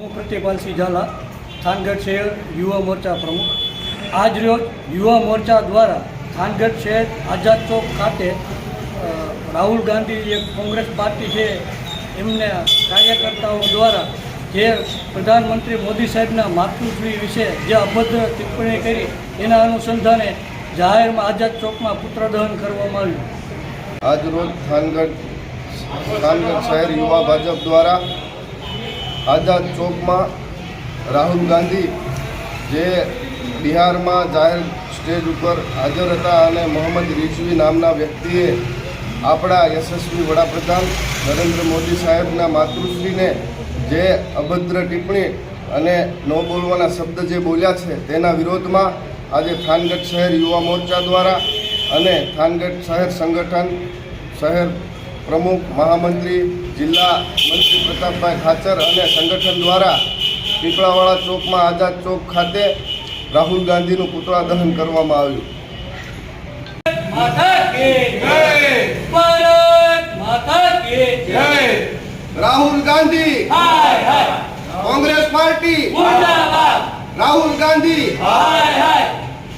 હું પ્રતિપાલસિંહ ઝાલા, થાનગઢ શહેર યુવા મોરચા પ્રમુખ. આજ રોજ યુવા મોરચા દ્વારા થાનગઢ શહેર આઝાદ ચોક ખાતે રાહુલ ગાંધી જે કોંગ્રેસ પાર્ટી છે, એમને કાર્યકર્તાઓ દ્વારા જે પ્રધાનમંત્રી મોદી સાહેબના માતૃશ્રી વિશે જે અભદ્ર ટિપ્પણી કરી, એના અનુસંધાને જાહેરમાં આઝાદ ચોકમાં પુત્રદહન કરવામાં આવ્યું. આજરોજ થાનગઢ થાનગઢ શહેર યુવા ભાજપ દ્વારા આઝાદ ચોકમાં રાહુલ ગાંધી જે બિહારમાં જાહેર સ્ટેજ ઉપર હાજર હતા અને મોહમ્મદ રિઝવી નામના વ્યક્તિએ આપણા યશસ્વી વડાપ્રધાન નરેન્દ્ર મોદી સાહેબના માતૃશ્રીને જે અભદ્ર ટિપ્પણી અને ન બોલવાના શબ્દ જે બોલ્યા છે તેના વિરોધમાં આજે થાનગઢ શહેર યુવા મોરચા દ્વારા અને થાનગઢ શહેર સંગઠન શહેર પ્રમુખ મહામંત્રી જિલ્લા મંત્રી પ્રતાપભાઈ ખાચર અને સંગઠન દ્વારા પીપળાવાળા ચોકમાં આઝાદ ચોક ખાતે રાહુલ ગાંધીનું પુતળા દહન કરવામાં આવ્યું. રાહુલ ગાંધી. કોંગ્રેસ પાર્ટી. રાહુલ ગાંધી.